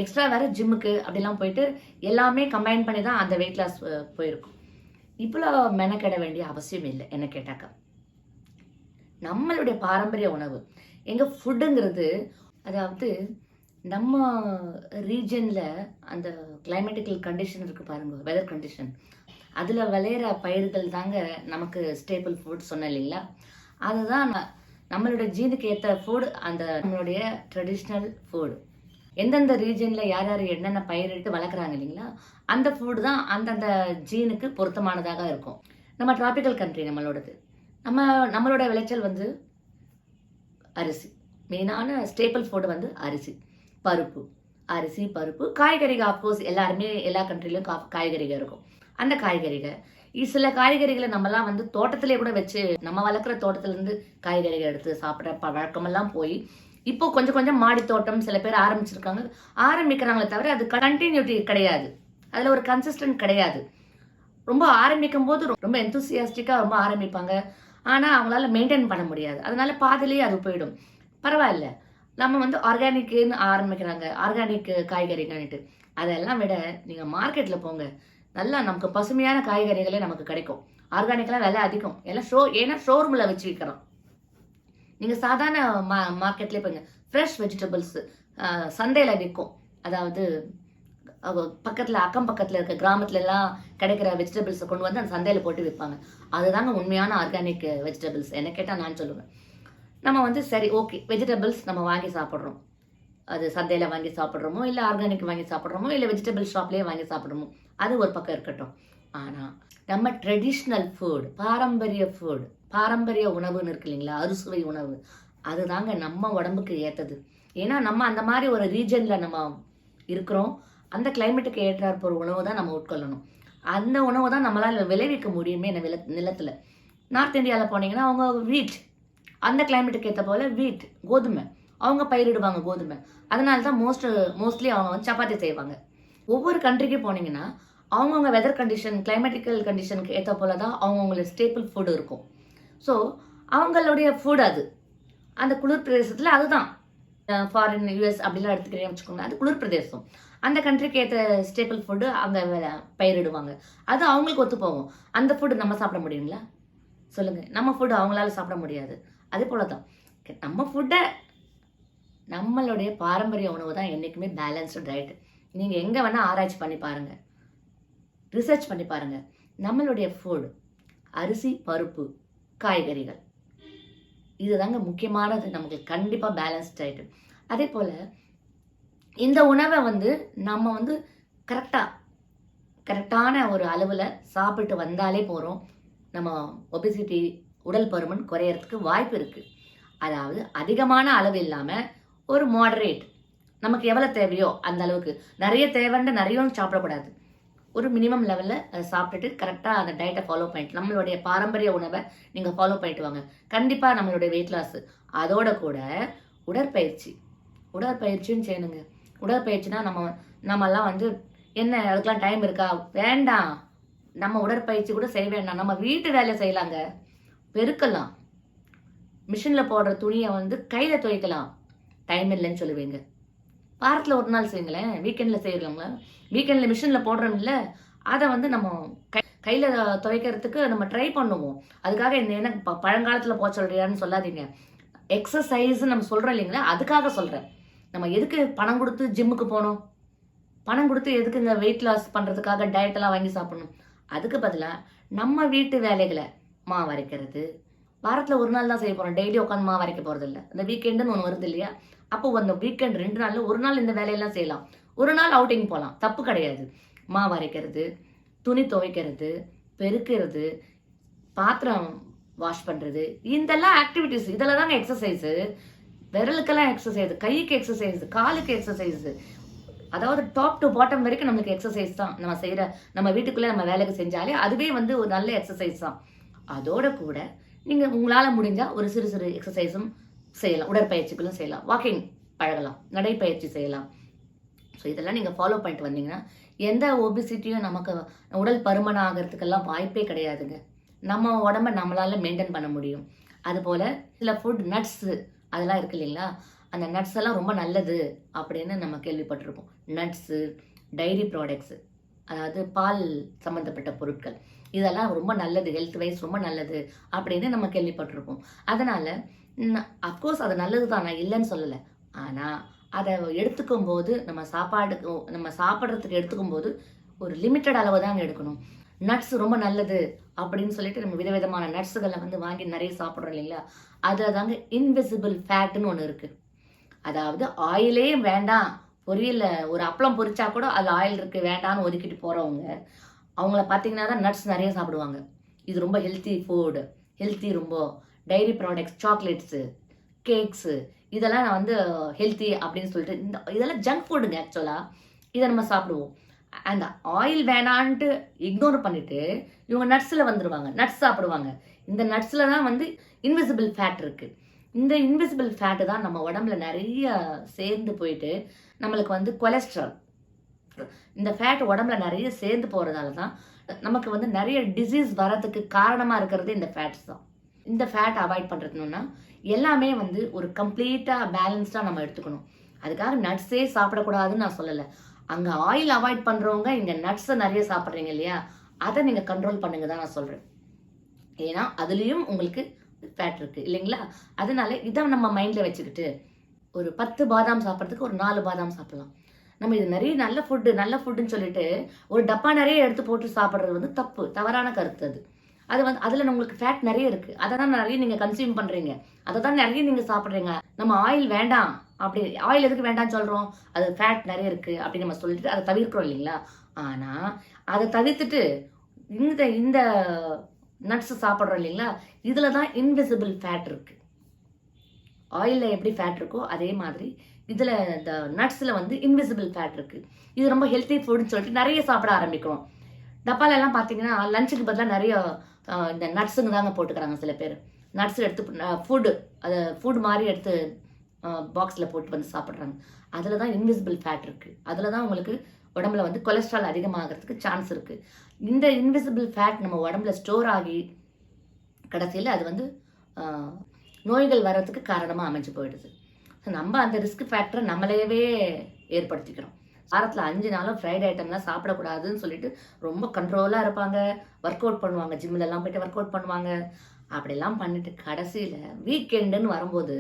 எக்ஸ்ட்ரா வேறு ஜிம்முக்கு அப்படிலாம் போயிட்டு எல்லாமே கம்பைன் பண்ணி தான் அந்த வெயிட் லாஸ் போயிருக்கும். இவ்வளோ மெனக்கெட வேண்டிய அவசியம் இல்லை என்ன கேட்டாக்கா. நம்மளுடைய பாரம்பரிய உணவு. எங்கள் ஃபுட்டுங்கிறது அதாவது நம்ம ரீஜனில் அந்த கிளைமேட்டிக்கல் கண்டிஷன் இருக்குது பாருங்க வெதர் கண்டிஷன் அதில் விளையிற பயிர்கள் தாங்க நமக்கு ஸ்டேபிள் ஃபுட் சொன்னேன் இல்லைங்களா? அதுதான் நம்மளோட நம்மளுடைய ஜீனுக்கு ஏற்ற ஃபுட் அந்த நம்மளுடைய ட்ரெடிஷ்னல் ஃபுட் எந்தெந்த ரீஜனில் யார் யார் என்னென்ன பயிரிட்டு வளர்க்குறாங்க இல்லைங்களா? அந்த ஃபுட் தான் அந்தந்த ஜீனுக்கு பொருத்தமானதாக இருக்கும். நம்ம டிராபிக்கல் கண்ட்ரி நம்மளோடது. நம்ம நம்மளோட விளைச்சல் வந்து அரிசி. மெயினான ஸ்டேபிள் ஃபுட் வந்து அரிசி. பருப்பு அரிசி பருப்பு காய்கறிகள் ஆஃப்கோர்ஸ் எல்லாருமே எல்லா கண்ட்ரிலையும் கா காய்கறிகள் இருக்கும். அந்த காய்கறிகள் சில காய்கறிகளை நம்மலாம் வந்து தோட்டத்திலே கூட வச்சு நம்ம வளர்க்குற தோட்டத்திலேருந்து காய்கறிகள் எடுத்து சாப்பிட்ற ப வழக்கமெல்லாம் போய் இப்போ கொஞ்சம் கொஞ்சம் மாடி தோட்டம் சில பேர் ஆரம்பிச்சிருக்காங்க. ஆரம்பிக்கிறாங்களே தவிர அது கண்டினியூட்டி கிடையாது. அதில் ஒரு கன்சிஸ்டன்ட் கிடையாது. ரொம்ப ஆரம்பிக்கும் போது ரொம்ப எந்தூசியாஸ்டிக்காக ரொம்ப ஆரம்பிப்பாங்க. ஆனால் அவங்களால மெயின்டைன் பண்ண முடியாது. அதனால பாதிலேயே அது போயிடும். பரவாயில்ல. நம்ம வந்து ஆர்கானிக்குன்னு ஆரம்பிக்கிறாங்க. ஆர்கானிக் காய்கறிகள்னுட்டு. அதெல்லாம் விட நீங்கள் மார்க்கெட்டில் போங்க. நல்லா நமக்கு பசுமையான காய்கறிகளே நமக்கு கிடைக்கும். ஆர்கானிக்கெலாம் விலை அதிகம். எல்லாம் ஷோ ஏன்னா ஷோரூமில் வச்சு விற்கிறோம் நீங்கள் சாதாரண மா மார்க்கெட்லேயே போங்க. ஃப்ரெஷ் வெஜிடபிள்ஸ் சந்தையில் விற்கும் அதாவது பக்கத்தில் அக்கம் பக்கத்தில் இருக்க கிராமத்துலலாம் கிடைக்கிற வெஜிடபிள்ஸை கொண்டு வந்து அந்த சந்தையில் போட்டு விற்பாங்க. அதுதாங்க உண்மையான ஆர்கானிக் வெஜிடபிள்ஸ் என்ன கேட்டால் நான் சொல்லுவேன். நம்ம வந்து சரி ஓகே வெஜிடபிள்ஸ் நம்ம வாங்கி சாப்பிட்றோம். அது சந்தையில் வாங்கி சாப்பிட்றோமோ இல்லை ஆர்கானிக் வாங்கி சாப்பிட்றோமோ இல்லை வெஜிடபிள் ஷாப்லேயே வாங்கி சாப்பிட்றோமோ அது ஒரு பக்கம் இருக்கட்டும். ஆனால் நம்ம ட்ரெடிஷ்னல் ஃபுட் பாரம்பரிய ஃபுட் பாரம்பரிய உணவுன்னு இருக்கு இல்லைங்களா? அறுசுவை உணவு. அதுதாங்க நம்ம உடம்புக்கு ஏற்றது ஏன்னா நம்ம அந்த மாதிரி ஒரு ரீஜனில் நம்ம இருக்கிறோம். அந்த கிளைமேட்டுக்கு ஏற்றாற்ப போகிற உணவு தான் நம்ம உட்கொள்ளணும். அந்த உணவு தான் நம்மளால் விளைவிக்க முடியுமே இந்த நில நிலத்தில். நார்த் இந்தியாவில் போனீங்கன்னா அவங்க வீட் அந்த கிளைமேட்டுக்கு ஏற்ற போல வீட் கோதுமை. அவங்க பயிரிடுவாங்க கோதுமை. அதனால தான் மோஸ்ட் மோஸ்ட்லி அவங்க வந்து சப்பாத்தி செய்வாங்க. ஒவ்வொரு கண்ட்ரிக்கு போனீங்கன்னா அவங்கவுங்க வெதர் கண்டிஷன் கிளைமேட்டிக்கல் கண்டிஷனுக்கு ஏற்ற போல தான் அவங்கவுங்களோட ஸ்டேபிள் ஃபுட் இருக்கும். ஸோ அவங்களுடைய ஃபுட் அது. அந்த குளிர் பிரதேசத்தில் அதுதான். ஃபாரின் யூஎஸ் அப்படிலாம் எடுத்துக்கிறேன் வச்சுக்கோங்க அது குளிர் பிரதேசம். அந்த கண்ட்ரிக்கு ஏற்ற ஸ்டேபிள் ஃபுட்டு அங்கே பயிரிடுவாங்க. அது அவங்களுக்கு ஒத்து போகும் அந்த ஃபுட்டு நம்ம சாப்பிட முடியுங்களா? சொல்லுங்கள் நம்ம ஃபுட்டு அவங்களால சாப்பிட முடியாது. அது போல தான் நம்ம ஃபுட்டை நம்மளுடைய பாரம்பரிய உணவு தான் என்றைக்குமே பேலன்ஸ்டு டயட் நீங்கள் எங்கே வேணால் ஆராய்ச்சி பண்ணி பாருங்கள் ரிசர்ச் பண்ணி பாருங்கள் நம்மளுடைய ஃபுட் அரிசி பருப்பு காய்கறிகள். இதுதாங்க முக்கியமானது. நமக்கு கண்டிப்பாக பேலன்ஸ்ட் டயட்டு அதே போல் இந்த உணவை வந்து நம்ம வந்து கரெக்டாக கரெக்டான ஒரு அளவில் சாப்பிட்டு வந்தாலே போகிறோம் நம்ம ஒபிசிட்டி உடல் பருமன் குறையறதுக்கு வாய்ப்பு இருக்குது அதாவது அதிகமான அளவு இல்லாமல் ஒரு மாடரேட் நமக்கு எவ்வளோ தேவையோ அந்த அளவுக்கு. நிறைய தேவைன்ற நிறையவும் சாப்பிடக்கூடாது. ஒரு மினிமம் லெவலில் அதை சாப்பிட்டுட்டு கரெக்டாக அந்த டயட்டை ஃபாலோ பண்ணிட்டு நம்மளுடைய பாரம்பரிய உணவை நீங்கள் ஃபாலோ பண்ணிட்டு வாங்க. கண்டிப்பாக நம்மளுடைய வெயிட் லாஸ் அதோட கூட உடற்பயிற்சி. உடற்பயிற்சியும் செய்யணுங்க. உடற்பயிற்சினா நம்ம நம்மலாம் வந்து என்ன அதுக்கெலாம் டைம் இருக்கா? வேண்டாம். நம்ம உடற்பயிற்சி கூட செய்ய வேண்டாம். நம்ம வீட்டு வேலை செய்யலாங்க. பெருக்கலாம். மிஷினில் போடுற துணியை வந்து கையில் துவைக்கலாம். டைம் இல்லைன்னு சொல்லுவீங்க. வாரத்தில் ஒரு நாள் செய்யுங்களேன். வீக்கெண்டில் செய்யலாங்களா வீக்கெண்டில் மிஷினில் போடுறோம் இல்லை அதை வந்து நம்ம கை கையில் துவைக்கிறதுக்கு நம்ம ட்ரை பண்ணுவோம். அதுக்காக இந்த என்ன ப பழங்காலத்தில் போக சொல்கிறியான்னு சொல்லாதீங்க. எக்ஸசைஸ் நம்ம சொல்கிறோம் இல்லைங்களா? அதுக்காக சொல்கிறேன் நம்ம எதுக்கு பணம் கொடுத்து ஜிம்முக்கு போகணும்? பணம் கொடுத்து எதுக்குங்க வெயிட் லாஸ் பண்ணுறதுக்காக டயட்டெல்லாம் வாங்கி சாப்பிடணும்? அதுக்கு பதிலாக நம்ம வீட்டு வேலைகளை மாவு அரைக்கிறது வாரத்தில் ஒரு நாள் தான் செய்ய போகிறோம் டெய்லி உட்காந்து மாவு அரைக்க போகிறது இல்லை இந்த வீக்கெண்டுன்னு ஒன்று வருது இல்லையா? அப்போ அந்த வீக்கெண்ட் ரெண்டு நாளில் ஒரு நாள் இந்த வேலையெல்லாம் செய்யலாம். ஒரு நாள் அவுட்டிங் போகலாம் தப்பு கிடையாது. மாவு அரைக்கிறது துணி துவைக்கிறது பெருக்கிறது பாத்திரம் வாஷ் பண்ணுறது இதெல்லாம் ஆக்டிவிட்டிஸ் இதில் தாங்க எக்ஸசைஸு விரலுக்கெல்லாம் எக்ஸசைஸ் கைக்கு எக்ஸசைஸ் காலுக்கு எக்ஸசைஸ் அதாவது டாப் டு பாட்டம் வரைக்கும் நம்மளுக்கு எக்ஸசைஸ் தான். நம்ம செய்கிற நம்ம வீட்டுக்குள்ளே நம்ம வேலைக்கு செஞ்சாலே அதுவே வந்து ஒரு நல்ல எக்ஸசைஸ் தான். அதோட கூட நீங்கள் உங்களால் முடிஞ்சால் ஒரு சிறு சிறு எக்ஸசைஸும் செய்யலாம். உடற்பயிற்சிகளும் செய்யலாம். வாக்கிங் பழகலாம். நடைப்பயிற்சி செய்யலாம். ஸோ இதெல்லாம் நீங்கள் ஃபாலோ பண்ணிட்டு வந்தீங்கன்னா எந்த ஒபிசிட்டியும் நமக்கு உடல் பருமன் ஆகிறதுக்கெல்லாம் வாய்ப்பே கிடையாதுங்க. நம்ம உடம்ப நம்மளால் மெயின்டைன் பண்ண முடியும். அதுபோல் சில ஃபுட் நட்ஸு அதெல்லாம் இருக்கு இல்லைங்களா? அந்த நட்ஸ் எல்லாம் ரொம்ப நல்லது அப்படின்னு நம்ம கேள்விப்பட்டிருப்போம். நட்ஸு டைரி ப்ராடக்ட்ஸு அதாவது பால் சம்மந்தப்பட்ட பொருட்கள். இதெல்லாம் ரொம்ப நல்லது ஹெல்த் வைஸ் ரொம்ப நல்லது அப்படின்னு நம்ம கேள்விப்பட்டிருப்போம். அதனால் அஃப்கோர்ஸ் அது நல்லது தான் நான் இல்லைன்னு சொல்லலை. ஆனால் அதை எடுத்துக்கும் போது நம்ம சாப்பாடுக்கு நம்ம சாப்பிட்றதுக்கு எடுத்துக்கும் போது ஒரு லிமிட்டட் அளவு தாங்க எடுக்கணும். நட்ஸ் ரொம்ப நல்லது அப்படின்னு சொல்லிட்டு நம்ம விதவிதமான நட்ஸுகளை வந்து வாங்கி நிறைய சாப்பிட்றோம் இல்லைங்களா? அதில் தாங்க இன்விசிபிள் ஃபேட்டுன்னு ஒன்று இருக்குது அதாவது ஆயிலே வேண்டாம். பொரியல ஒரு அப்பளம் பொரிச்சா கூட அதில் ஆயில் இருக்குது வேண்டாம்னு ஒதுக்கிட்டு போகிறவங்க அவங்கள பார்த்தீங்கன்னா தான் நட்ஸ் நிறைய சாப்பிடுவாங்க. இது ரொம்ப ஹெல்த்தி ஃபுட் ஹெல்த்தி ரொம்ப டைரி ப்ராடக்ட்ஸ் சாக்லேட்ஸு கேக்ஸு இதெல்லாம் நான் வந்து ஹெல்த்தி அப்படின்னு சொல்லிட்டு இந்த இதெல்லாம் ஜங்க் ஃபுட்டுங்க ஆக்சுவலாக இதை நம்ம சாப்பிடுவோம். அந்த ஆயில் வேணான்ட்டு இக்னோர் பண்ணிட்டு இவங்க நட்ஸில் வந்துடுவாங்க நட்ஸ் சாப்பிடுவாங்க. இந்த நட்ஸில் தான் வந்து இன்விசிபிள் ஃபேட் இருக்குது இந்த இன்விசிபிள் ஃபேட்டு தான் நம்ம உடம்புல நிறைய சேர்ந்து போயிட்டு நம்மளுக்கு வந்து கொலஸ்ட்ரால் இந்த ஃபேட் உடம்புல நிறைய சேர்ந்து போகிறதால தான் நமக்கு வந்து நிறைய டிசீஸ் வரதுக்கு காரணமாக இருக்கிறது இந்த ஃபேட்ஸ் தான். இந்த ஃபேட் அவாய்ட் பண்ணுறதுனா எல்லாமே வந்து ஒரு கம்ப்ளீட்டாக பேலன்ஸ்டாக நம்ம எடுத்துக்கணும். அதுக்காக நட்ஸே சாப்பிடக்கூடாதுன்னு நான் சொல்லலை. அங்கே ஆயில் அவாய்ட் பண்ணுறவங்க இங்கே நட்ஸை நிறைய சாப்பிட்றீங்க இல்லையா? அதை நீங்கள் கண்ட்ரோல் பண்ணுங்க தான் நான் சொல்கிறேன் ஏன்னா அதுலேயும் உங்களுக்கு ஃபேட் இருக்குது இல்லைங்களா? அதனால இதை நம்ம மைண்டில் வச்சுக்கிட்டு ஒரு பத்து பாதாம் சாப்பிட்றதுக்கு ஒரு நாலு பாதாம் சாப்பிட்லாம். நம்ம இது நிறைய நல்ல ஃபுட்டு நல்ல ஃபுட்டுன்னு சொல்லிட்டு ஒரு டப்பா நிறைய எடுத்து போட்டு சாப்பிட்றது வந்து தப்பு தவறான கருத்து அது. அது வந்து அதில் உங்களுக்கு ஃபேட் நிறைய இருக்குது அதை தான் நிறைய நீங்கள் கன்சியூம் பண்ணுறீங்க அதை தான் நிறைய நீங்கள் சாப்பிட்றீங்க. நம்ம ஆயில் வேண்டாம். அப்படி ஆயில் எதுக்கு வேண்டாம்னு சொல்கிறோம் அது ஃபேட் நிறைய இருக்குது அப்படின்னு நம்ம சொல்லிட்டு அதை தவிர்க்கிறோம் இல்லைங்களா? ஆனால் அதை தவிர்த்துட்டு இந்த இந்த நட்ஸ் சாப்பிட்றோம் இல்லைங்களா? இதில் தான் இன்விசிபிள் ஃபேட் இருக்குது ஆயிலில் எப்படி ஃபேட் இருக்கோ அதே மாதிரி இதில் இந்த நட்ஸில் வந்து இன்விசிபிள் ஃபேட் இருக்குது இது ரொம்ப ஹெல்த்தி ஃபுட்னு சொல்லிட்டு நிறைய சாப்பிட ஆரம்பிக்கிறோம். டப்பாலெல்லாம் பார்த்தீங்கன்னா லஞ்சுக்கு பதிலாக நிறைய இந்த நட்ஸுங்க தாங்க போட்டுக்கிறாங்க சில பேர். நட்ஸ் எடுத்து ஃபுட்டு அதை ஃபுட் மாதிரி எடுத்து பாக்ஸில் போட்டு வந்து சாப்பிட்றாங்க. அதில் தான் இன்விசிபிள் ஃபேட் இருக்குது அதில் தான் உங்களுக்கு உடம்புல வந்து கொலஸ்ட்ரால் அதிகமாகிறதுக்கு சான்ஸ் இருக்குது இந்த இன்விசிபிள் ஃபேட் நம்ம உடம்புல ஸ்டோர் ஆகி கடைசியில் அது வந்து நோய்கள் வர்றதுக்கு காரணமாக அமைஞ்சு போயிடுது. நம்ம அந்த ரிஸ்க் ஃபேக்டரை நம்மளையவே ஏற்படுத்திக்கிறோம். வாரத்தில் அஞ்சு நாளும் ஃப்ரைட் ஐட்டம்லாம் சாப்பிடக்கூடாதுன்னு சொல்லிட்டு ரொம்ப கண்ட்ரோலாக இருப்பாங்க. ஒர்க் அவுட் பண்ணுவாங்க ஜிம்ல போயிட்டு ஒர்க் அவுட் பண்ணுவாங்க. அப்படிலாம் பண்ணிட்டு கடைசியில் வீக்கெண்டுன்னு வரும்போது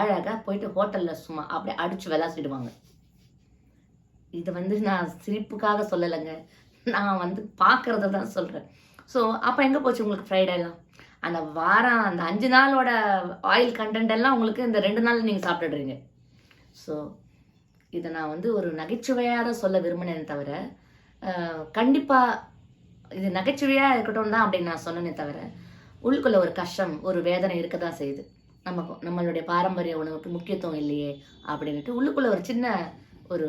அழகாக போயிட்டு ஹோட்டலில் சும்மா அப்படியே அடிச்சு விளாசிடுவாங்க. இது வந்து நான் சிரிப்புக்காக சொல்லலைங்க. நான் வந்து பார்க்கறத தான் சொல்கிறேன் ஸோ அப்போ எங்கே போச்சு உங்களுக்கு ஃப்ரைடேலாம் அந்த வாரம் அந்த அஞ்சு நாளோட ஆயில் கண்டென்ட் எல்லாம் உங்களுக்கு இந்த ரெண்டு நாள் நீங்கள் சாப்பிட்டுடுறீங்க. ஸோ இதை நான் வந்து ஒரு நகைச்சுவையாக சொல்ல விரும்பினேன் தவிர கண்டிப்பாக இது நகைச்சுவையாக இருக்கட்டும் தான் அப்படின்னு நான் சொன்னேனே தவிர உள்ளுக்குள்ள ஒரு கஷ்டம் ஒரு வேதனை இருக்க தான் செய்யுது. நம்ம நம்மளுடைய பாரம்பரிய உணவுக்கு முக்கியத்துவம் இல்லையே அப்படின்ட்டு உள்ளுக்குள்ள ஒரு சின்ன ஒரு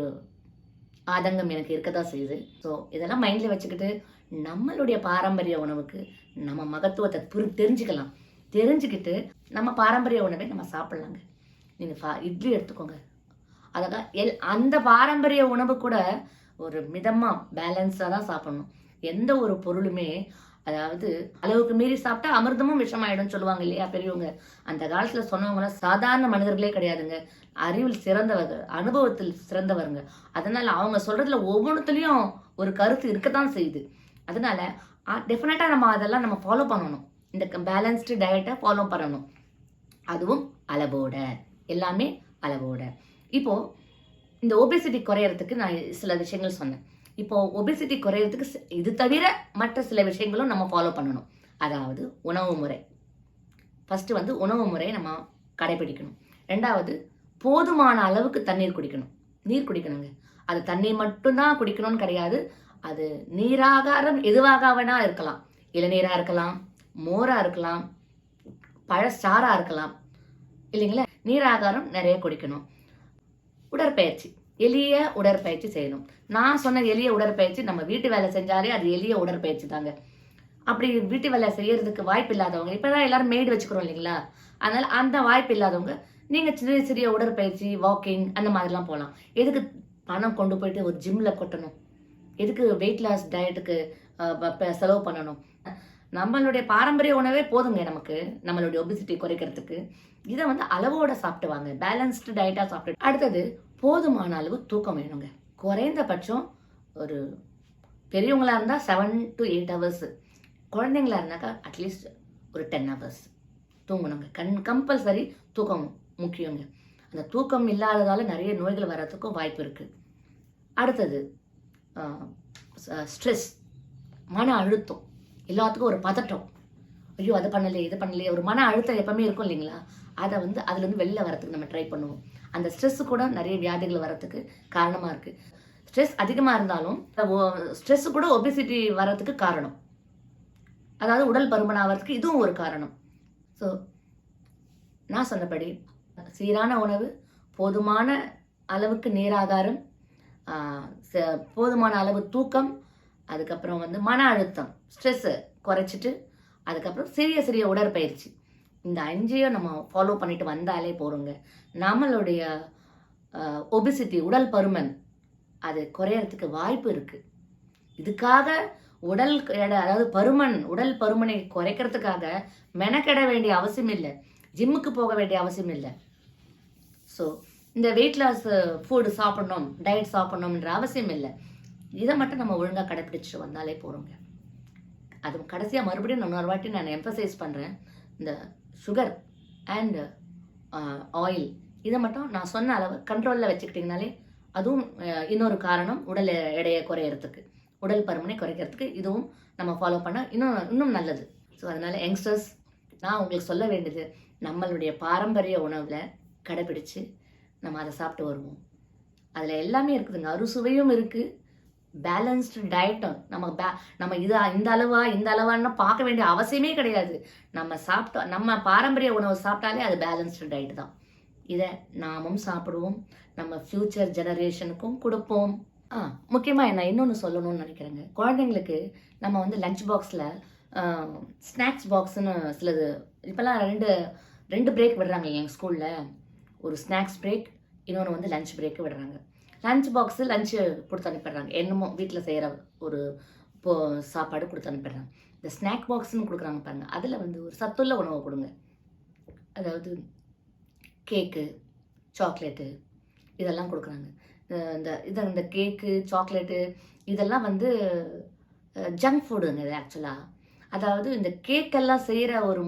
ஆதங்கம் எனக்கு இருக்க தான் செய்யுது. ஸோ இதெல்லாம் மைண்டில் வச்சுக்கிட்டு நம்மளுடைய பாரம்பரிய உணவுக்கு நம்ம மகத்துவத்தை புரி தெரிஞ்சுக்கலாம். தெரிஞ்சுக்கிட்டு நம்ம பாரம்பரிய உணவை நம்ம சாப்பிட்லாங்க. நீங்கள் ஃபா இட்லி எடுத்துக்கோங்க. அதான் எல் அந்த பாரம்பரிய உணவு கூட ஒரு மிதமாக பேலன்ஸாக தான் சாப்பிடணும். எந்த ஒரு பொருளுமே அதாவது அளவுக்கு மீறி சாப்பிட்டா அமிர்தமும் விஷமாயிடும் சொல்லுவாங்க இல்லையா பெரியவங்க. அந்த காலத்தில் சொன்னவங்களாம் சாதாரண மனிதர்களே கிடையாதுங்க. அறிவில் சிறந்தவர்கள் அனுபவத்தில் சிறந்தவருங்க. அதனால அவங்க சொல்றதுல ஒவ்வொன்றுத்துலேயும் ஒரு கருத்து இருக்கத்தான் செய்யுது. அதனால டெஃபினட்டா நம்ம அதெல்லாம் நம்ம ஃபாலோ பண்ணணும். இந்த பேலன்ஸ்டு டயட்டை ஃபாலோ பண்ணணும். அதுவும் அளவோட. எல்லாமே அளவோட. இப்போ இந்த ஒபேசிட்டி குறையறதுக்கு நான் சில விஷயங்கள் சொன்னேன். இப்போ ஒபேசிட்டி குறையிறதுக்கு இது தவிர மற்ற சில விஷயங்களும் நம்ம ஃபாலோ பண்ணணும். அதாவது உணவு முறை. ஃபஸ்ட்டு வந்து உணவு முறையை நம்ம கடைபிடிக்கணும் ரெண்டாவது போதுமான அளவுக்கு தண்ணீர் குடிக்கணும். நீர் குடிக்கணுங்க. அது தண்ணி மட்டும்தான் குடிக்கணும்னு கிடையாது. அது நீராகாரம் எதுவாக வேணா இருக்கலாம். இளநீராக இருக்கலாம் மோராக இருக்கலாம் பழச்சாராக இருக்கலாம். இல்லைங்களா? நீராகாரம் நிறைய குடிக்கணும். உடற்பயிற்சி. எளிய உடற்பயிற்சி செய்யணும். நான் சொன்ன எளிய உடற்பயிற்சி நம்ம வீட்டு வேலை செஞ்சாலே அது எளிய உடற்பயிற்சி தாங்க. அப்படி வீட்டு வேலை செய்யறதுக்கு வாய்ப்பு இல்லாதவங்க இப்பதான் எல்லாரும் மெய்டு வச்சுக்கிறோம் இல்லைங்களா? அதனால அந்த வாய்ப்பு இல்லாதவங்க நீங்க சிறிய சிறிய உடற்பயிற்சி வாக்கிங் அந்த மாதிரிலாம் போகலாம் எதுக்கு பணம் கொண்டு போயிட்டு ஒரு ஜிம்ல கொட்டணும்? எதுக்கு வெயிட் லாஸ் டயட்டுக்கு செலவு பண்ணணும்? நம்மளுடைய பாரம்பரிய உணவே போதுங்க நமக்கு. நம்மளுடைய ஒபிசிட்டி குறைக்கிறதுக்கு. இதை வந்து அளவோட சாப்பிட்டு வாங்க. பேலன்ஸ்டு டயட்டாக சாப்பிட்டு அடுத்தது போதுமான அளவு தூக்கம் வேணுங்க. குறைந்தபட்சம் ஒரு பெரியவங்களாக இருந்தால் செவன் டு எயிட் ஹவர்ஸ் குழந்தைங்களா இருந்தாக்கா அட்லீஸ்ட் ஒரு டென் ஹவர்ஸ் தூங்கணுங்க. கண் கம்பல்சரி தூக்கம் முக்கியங்க. அந்த தூக்கம் இல்லாததால் நிறைய நோய்கள் வர்றதுக்கும் வாய்ப்பு இருக்குது அடுத்தது ஸ்ட்ரெஸ் மன அழுத்தம். எல்லாத்துக்கும் ஒரு பதட்டம். ஐயோ அதை பண்ணலையே இது பண்ணலையே ஒரு மன அழுத்தம் எப்பவுமே இருக்கும் இல்லைங்களா? அதை வந்து அதுலேருந்து வெளில வரத்துக்கு நம்ம ட்ரை பண்ணுவோம். அந்த ஸ்ட்ரெஸ் கூட நிறைய வியாதிகள் வரத்துக்கு காரணமாக இருக்குது ஸ்ட்ரெஸ் அதிகமாக இருந்தாலும் ஸ்ட்ரெஸ் கூட ஒபிசிட்டி வர்றதுக்கு காரணம். அதாவது உடல் பருமன் ஆகிறதுக்கு இதுவும் ஒரு காரணம். ஸோ நான் சொன்னபடி சீரான உணவு போதுமான அளவுக்கு நீராதாரம் ச- போதுமான அளவு தூக்கம் அதுக்கப்புறம் வந்து மன அழுத்தம் ஸ்ட்ரெஸ்ஸு குறைச்சிட்டு அதுக்கப்புறம் சிறிய சிறிய உடற்பயிற்சி. இந்த அஞ்சையும் நம்ம ஃபாலோ பண்ணிட்டு வந்தாலே போறோங்க நம்மளுடைய ஒபிசிட்டி உடல் பருமன் அது குறையறதுக்கு வாய்ப்பு இருக்குது இதுக்காக உடல் எடை அதாவது பருமன் உடல் பருமனை குறைக்கிறதுக்காக மெனக்கெட வேண்டிய அவசியம் இல்லை. ஜிம்முக்கு போக வேண்டிய அவசியம் இல்லை. ஸோ இந்த வெயிட் லாஸ் ஃபுட் சாப்பிடணும் டயட் சாப்பிடணும்ன்ற அவசியம் இல்லை. இதை மட்டும் நம்ம ஒழுங்காக கடைப்பிடிச்சிட்டு வந்தாலே போகிறோங்க அது கடைசியாக மறுபடியும் இன்னொரு வாட்டி நான் எம்பசைஸ் பண்ணுறேன் இந்த சுகர் அண்ட் ஆயில் இதை மட்டும் நான் சொன்ன அளவு கண்ட்ரோலில் வச்சுக்கிட்டிங்கனாலே அதுவும் இன்னொரு காரணம் உடல் எடையை குறையறதுக்கு. உடல் பருமனை குறைக்கிறதுக்கு இதுவும் நம்ம ஃபாலோ பண்ணால் இன்னும் இன்னும் நல்லது. ஸோ அதனால் யங்ஸ்டர்ஸ் நான் உங்களுக்கு சொல்ல வேண்டியது நம்மளுடைய பாரம்பரிய உணவில் கடைபிடிச்சு நம்ம அதை சாப்பிட்டு வருவோம். அதில் எல்லாமே இருக்குதுங்க. அறுசுவையும் இருக்குது பேலன்ஸ்டு டயட்டும் நம்ம பே நம்ம இது இந்த அளவா இந்த அளவான்னு பார்க்க வேண்டிய அவசியமே கிடையாது. நம்ம சாப்பிட்டோம் நம்ம பாரம்பரிய உணவு சாப்பிட்டாலே அது பேலன்ஸ்டு டயட் தான். இதை நாமும் சாப்பிடுவோம். நம்ம ஃப்யூச்சர் ஜெனரேஷனுக்கும் கொடுப்போம். ஆ முக்கியமாக என்ன இன்னொன்று சொல்லணும்னு நினைக்கிறேங்க. குழந்தைங்களுக்கு நம்ம வந்து லஞ்ச் பாக்ஸில் ஸ்நாக்ஸ் பாக்ஸ்னு சிலது இப்போல்லாம் ரெண்டு ரெண்டு பிரேக் விடுறாங்க எங்கள் ஸ்கூலில் ஒரு ஸ்நாக்ஸ் பிரேக் இன்னொன்று வந்து லஞ்ச் பிரேக்கு விடுறாங்க. லஞ்ச் பாக்ஸு லஞ்சு கொடுத்து அனுப்பிடுறாங்க. என்னமோ வீட்டில் செய்கிற ஒரு இப்போ சாப்பாடு கொடுத்து அனுப்பிடுறாங்க. இந்த ஸ்நாக் பாக்ஸ்னு கொடுக்குறாங்க பாருங்கள் அதில் வந்து ஒரு சத்துள்ள உணவு கொடுங்க. அதாவது கேக்கு சாக்லேட்டு இதெல்லாம் கொடுக்குறாங்க. இந்த இது இந்த கேக்கு சாக்லேட்டு இதெல்லாம் வந்து ஜங்க் ஃபுட்டுங்க இது ஆக்சுவலாக அதாவது இந்த கேக்கெல்லாம் செய்கிற ஒரு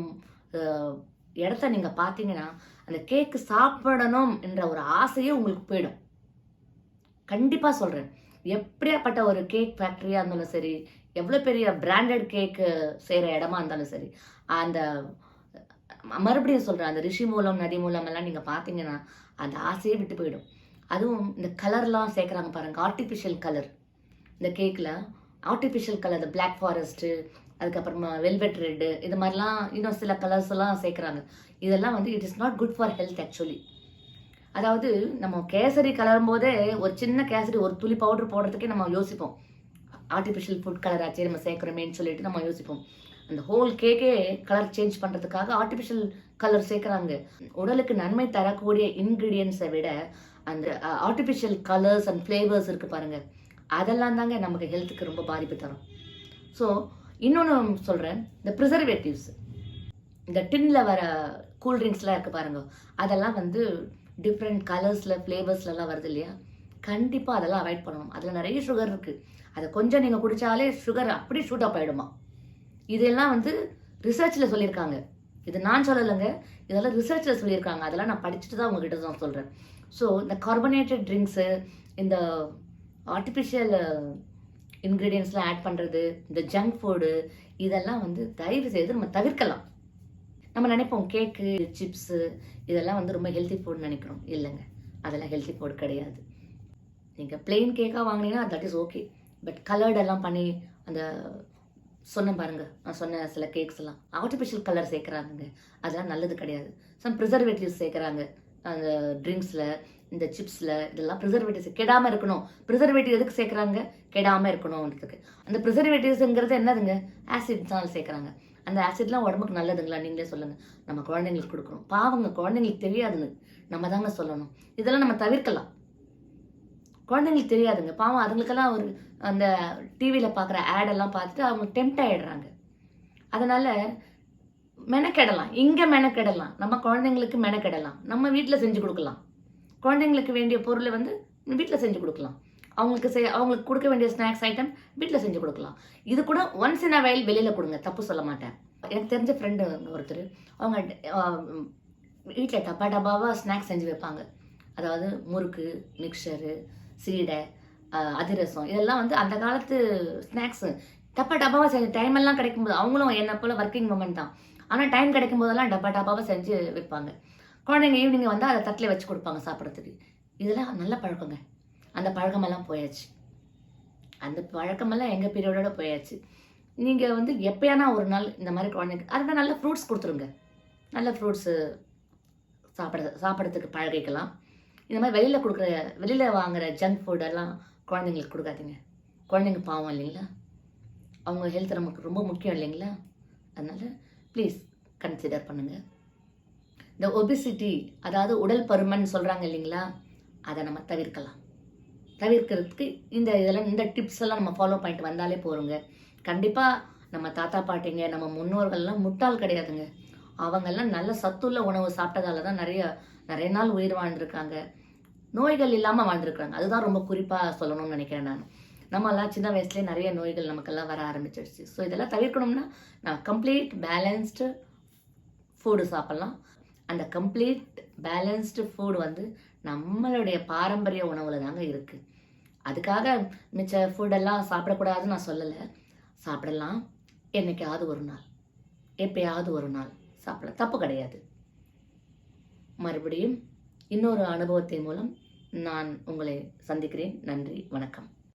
இடத்த நீங்கள் பார்த்தீங்கன்னா அந்த கேக்கு சாப்பிடணும் என்ற ஒரு ஆசையே உங்களுக்கு போயிடும். கண்டிப்பாக சொல்கிறேன் எப்படியாப்பட்ட ஒரு கேக் ஃபேக்ட்ரியாக இருந்தாலும் சரி எவ்வளோ பெரிய பிராண்டட் கேக்கு செய்கிற இடமா இருந்தாலும் சரி அந்த மறுபடியும் சொல்கிறேன் அந்த ரிஷி மூலம் நதி மூலம் எல்லாம் நீங்கள் பார்த்தீங்கன்னா அந்த ஆசையே விட்டு போயிடும். அதுவும் இந்த கலர்லாம் சேர்க்குறாங்க பாருங்கள் ஆர்டிஃபிஷியல் கலர் இந்த கேக்கில் ஆர்டிஃபிஷியல் கலர் இந்த பிளாக் ஃபாரஸ்ட்டு அதுக்கப்புறமா வெல்வெட் ரெட்டு இது மாதிரிலாம் இன்னும் சில கலர்ஸ் எல்லாம் சேர்க்குறாங்க. இதெல்லாம் வந்து it is not good for health actually அதாவது நம்ம கேசரி கலரும் போதே ஒரு சின்ன கேசரி ஒரு துளி பவுடர் போடுறதுக்கே நம்ம யோசிப்போம். ஆர்டிஃபிஷியல் ஃபுட் கலர் ஆச்சு நம்ம சேர்க்குறோமேன்னு சொல்லிட்டு நம்ம யோசிப்போம். அந்த ஹோல் கேக்கே கலர் சேஞ்ச் பண்ணுறதுக்காக ஆர்டிஃபிஷியல் கலர் சேர்க்குறாங்க. உடலுக்கு நன்மை தரக்கூடிய இன்க்ரீடியன்ஸை விட அந்த ஆர்டிஃபிஷியல் கலர்ஸ் அண்ட் ஃப்ளேவர்ஸ் இருக்குது பாருங்க. அதெல்லாம் தாங்க நமக்கு ஹெல்த்துக்கு ரொம்ப பாதிப்பு தரும். ஸோ இன்னொன்று சொல்கிறேன் இந்த ப்ரிசர்வேட்டிவ்ஸ் இந்த டின்னில் வர கூல்ட்ரிங்க்ஸ்லாம் இருக்குது பாருங்க. அதெல்லாம் வந்து டிஃப்ரெண்ட் கலர்ஸில் ஃப்ளேவர்ஸ்லலாம் வருது இல்லையா? கண்டிப்பாக அதெல்லாம் அவாய்ட் பண்ணணும். அதில் நிறைய சுகர் இருக்குது அதை கொஞ்சம் நீங்கள் குடித்தாலே சுகர் அப்படி ஷூட் அப் ஆகிடுமா இதெல்லாம் வந்து ரிசர்ச்சில் சொல்லியிருக்காங்க. இது நான் சொல்லலைங்க. இதெல்லாம் ரிசர்ச்சில் சொல்லியிருக்காங்க. அதெல்லாம் நான் படிச்சுட்டு தான் உங்ககிட்ட தான் சொல்கிறேன் ஸோ இந்த கார்பனேட்டட் ட்ரிங்க்ஸு இந்த ஆர்டிஃபிஷியல் இன்க்ரீடியன்ஸ்லாம் ஆட் பண்ணுறது இந்த ஜங்க் ஃபுட்டு இதெல்லாம் வந்து தயவு செய்து நம்ம தவிர்க்கலாம். நம்ம நினைப்போம் கேக்கு சிப்ஸு இதெல்லாம் வந்து ரொம்ப ஹெல்த்தி ஃபுட்னு நினைக்கிறோம். இல்லைங்க. அதெல்லாம் ஹெல்த்தி ஃபுட் கிடையாது. நீங்கள் பிளெயின் கேக்காக வாங்கினீங்கன்னா that is okay but coloured எல்லாம் பண்ணி அந்த சொன்னேன் பாருங்க. நான் சொன்ன சில கேக்ஸ் எல்லாம். ஆர்டிஃபிஷியல் கலர் சேர்க்குறாங்க அதெல்லாம் நல்லது கிடையாது. சம் ப்ரிசர்வேட்டிவ்ஸ் சேர்க்குறாங்க. அந்த ட்ரிங்க்ஸில் இந்த சிப்ஸில் இதெல்லாம் ப்ரிசர்வேட்டிவ்ஸ் கெடாமல் இருக்கணும். ப்ரிசர்வேட்டிவ் எதுக்கு சேர்க்குறாங்க? கெடாமல் இருக்கணும்ன்றதுக்கு. அந்த ப்ரிசர்வேட்டிவ்ஸுங்கிறது என்னதுங்க? ஆசிட் தான் சேர்க்குறாங்க. அந்த ஆசிட்லாம் உடம்புக்கு நல்லதுங்களா? நீங்களே சொல்லுங்கள் நம்ம குழந்தைங்களுக்கு கொடுக்குறோம் பாவங்க குழந்தைங்களுக்கு தெரியாதுங்க. நம்ம தாங்க சொல்லணும். இதெல்லாம் நம்ம தவிர்க்கலாம். குழந்தைங்களுக்கு தெரியாதுங்க. பாவம் அதுங்களுக்கெல்லாம் ஒரு அந்த டிவியில் பார்க்குற ஆடெல்லாம் பார்த்துட்டு அவங்க டெம்ட் ஆகிடுறாங்க அதனால் மெனக்கெடலாம். இங்கே மெனக்கெடலாம். நம்ம குழந்தைங்களுக்கு மெனக்கெடலாம். நம்ம வீட்டில் செஞ்சு கொடுக்கலாம். குழந்தைங்களுக்கு வேண்டிய பொருளை வந்து வீட்டில் செஞ்சு கொடுக்கலாம். அவங்களுக்கு செய் அவங்களுக்கு கொடுக்க வேண்டிய ஸ்நாக்ஸ் ஐட்டம் வீட்டில் செஞ்சு கொடுக்கலாம். இது கூட ஒன்ஸ் இன் அ வயல் வெளியில் கொடுங்க தப்பு சொல்ல மாட்டேன். எனக்கு தெரிஞ்ச ஃப்ரெண்டு ஒருத்தர் அவங்க வீட்டில் டப்பா டப்பாவாக ஸ்நாக்ஸ் செஞ்சு வைப்பாங்க. அதாவது முறுக்கு மிக்சரு சீடை அதிரசம் இதெல்லாம் வந்து அந்த காலத்து ஸ்நாக்ஸு டப்பா டப்பாவாக செஞ்சு டைம் எல்லாம் கிடைக்கும்போது அவங்களும் என்னை போல் ஒர்க்கிங் மூமெண்ட் தான். ஆனால் டைம் கிடைக்கும் போதெல்லாம் டப்பா டப்பாவாக செஞ்சு வைப்பாங்க. குழந்தைங்க ஈவினிங் வந்து அதை தட்டில் வச்சு கொடுப்பாங்க சாப்பிட்றதுக்கு. இதெல்லாம் நல்ல பழக்கங்க. அந்த பழக்கமெல்லாம் போயாச்சு. அந்த பழக்கமெல்லாம் எங்கள் பீரியடோட போயாச்சு. நீங்கள் வந்து எப்பயானா ஒரு நாள் இந்த மாதிரி குழந்தைங்க அதுதான் நல்ல ஃப்ரூட்ஸ் கொடுத்துருங்க. நல்ல ஃப்ரூட்ஸு சாப்பிட சாப்பிட்றதுக்கு பழகிக்கலாம். இந்த மாதிரி வெளியில் கொடுக்குற வெளியில் வாங்குற ஜங்க் ஃபுட்டெல்லாம் குழந்தைங்களுக்கு கொடுக்காதீங்க. குழந்தைங்க பாவம் இல்லைங்களா? அவங்க ஹெல்த் நமக்கு ரொம்ப முக்கியம் இல்லைங்களா? அதனால் ப்ளீஸ் கன்சிடர் பண்ணுங்கள் இந்த ஒபிசிட்டி அதாவது உடல் பருமன் சொல்கிறாங்க இல்லைங்களா? அதை நம்ம தவிர்க்கலாம். தவிர்க்கிறதுக்கு இந்த இதெல்லாம் இந்த டிப்ஸ் எல்லாம் நம்ம ஃபாலோ பண்ணிட்டு வந்தாலே போகிறோங்க கண்டிப்பாக நம்ம தாத்தா பாட்டிங்க நம்ம முன்னோர்கள்லாம் முட்டாள் கிடையாதுங்க. அவங்கெல்லாம் நல்ல சத்துள்ள உணவு சாப்பிட்டதால தான் நிறைய நிறைய நாள் உயிர் வாழ்ந்திருக்காங்க. நோய்கள் இல்லாமல் வாழ்ந்திருக்காங்க அதுதான் ரொம்ப குறிப்பாக சொல்லணும்னு நினைக்கிறேன் நான். நம்மலாம் சின்ன வயசுலேயே நிறைய நோய்கள் நமக்கெல்லாம் வர ஆரம்பிச்சிருச்சு. ஸோ இதெல்லாம் தவிர்க்கணும்னா நான் கம்ப்ளீட் பேலன்ஸ்டு ஃபுட்டு சாப்பிட்லாம். அந்த கம்ப்ளீட் பேலன்ஸ்டு ஃபுட் வந்து நம்மளுடைய பாரம்பரிய உணவில் தாங்க இருக்குது அதுக்காக மிச்ச ஃபுட்டெல்லாம் சாப்பிடக்கூடாதுன்னு நான் சொல்லலை. சாப்பிடலாம். என்னைக்காவது ஒரு நாள். எப்பயாவது ஒரு நாள். சாப்பிட தப்பு கிடையாது. மறுபடியும் இன்னொரு அனுபவத்தின் மூலம் நான் உங்களை சந்திக்கிறேன். நன்றி. வணக்கம்.